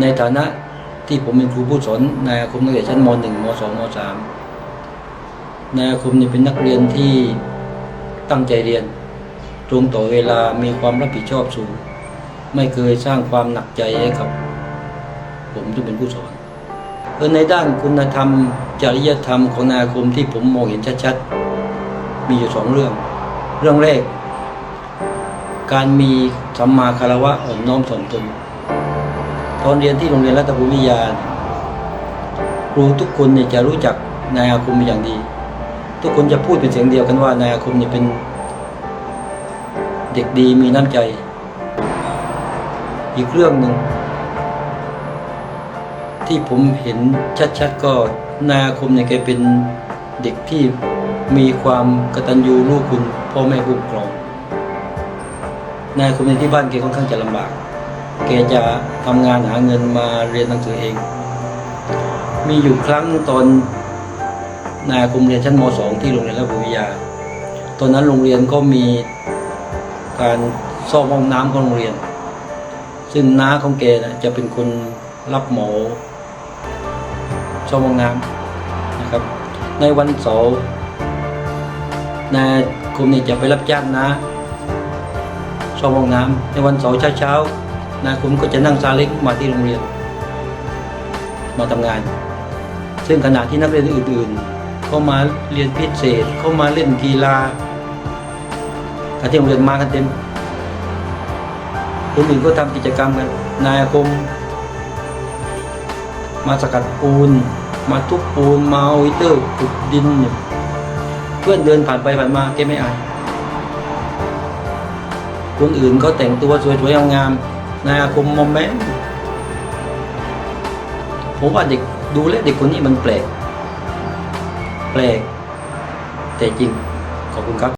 ในฐานะที่ผมเป็นครูผู้สอนในอาคมนักเรียนชั้นม .1 ม .2 ม .3 ในอาคมเนี่ยเป็นนักเรียนที่ตั้งใจเรียน ตรงต่อเวลามีความรับผิดชอบสูง ไม่เคยสร้างความหนักใจให้กับ ผมที่เป็นผู้สอนเออในด้านคุณธรรม จริยธรรมของนาคมที่ผมมองเห็นชัดๆ มีอยู่สองเรื่อง เรื่องแรก การมีสัมมาคารวะอ่อนน้อมถ่อมตน ตอนเรียนที่โรงเรียนรัตนบุรีวิทยา ครูทุกคนเนี่ยจะรู้จักนายอาคมเป็นอย่างดี ทุกคนจะพูดเป็นเสียงเดียวกันว่านายอาคมเนี่ยเป็นเด็กดีมีน้ำใจ อีกเรื่องหนึ่งที่ผมเห็นชัดๆก็นายอาคมเนี่ยแกเป็นเด็กที่มีความกตัญญูรู้คุณพ่อแม่ผู้ปกครองนายอาคมในที่บ้านแกค่อนข้างจะลำบาก แกจะทำงานหาเงินมาเรียนหนังสือเอง มีอยู่ครั้งตอนนายอาคมเรียนชั้นม .2 ที่โรงเรียนราชบุรีวิทยา ตอนนั้นโรงเรียนก็มีการซ่อมห้องน้ำของโรงเรียน ซึ่งน้าของแกนะจะเป็นคนรับหมาซ่อมห้องน้ำนะครับ ในวันเสาร์นายคมเนี่ยจะไปรับจ้างนะซ่อมห้องน้ำในวันเสาร์เช้าๆ นายคมก็จะนั่งซาเล้งมาที่โรงเรียน มาทำงาน ซึ่งขณะที่นักเรียนอื่นๆ เข้ามาเรียนพิเศษ เข้ามาเล่นกีฬาการที่โรงเรียนมากันเต็มคนอื่นก็ทำกิจกรรมกัน นายคม มาสกัดปูน มาทุบปูน มาเอาอิเตอร์ขุดดินเนี่ยเพื่อนเดินผ่านไปผ่านมาแกไม่อายคนอื่นก็แต่งตัวสวยๆงามๆ นายอาคมมอมแมมผมว่าเด็กดูแลเด็กคนนี้มันแปลก แปลก แต่จริง ขอบคุณครับ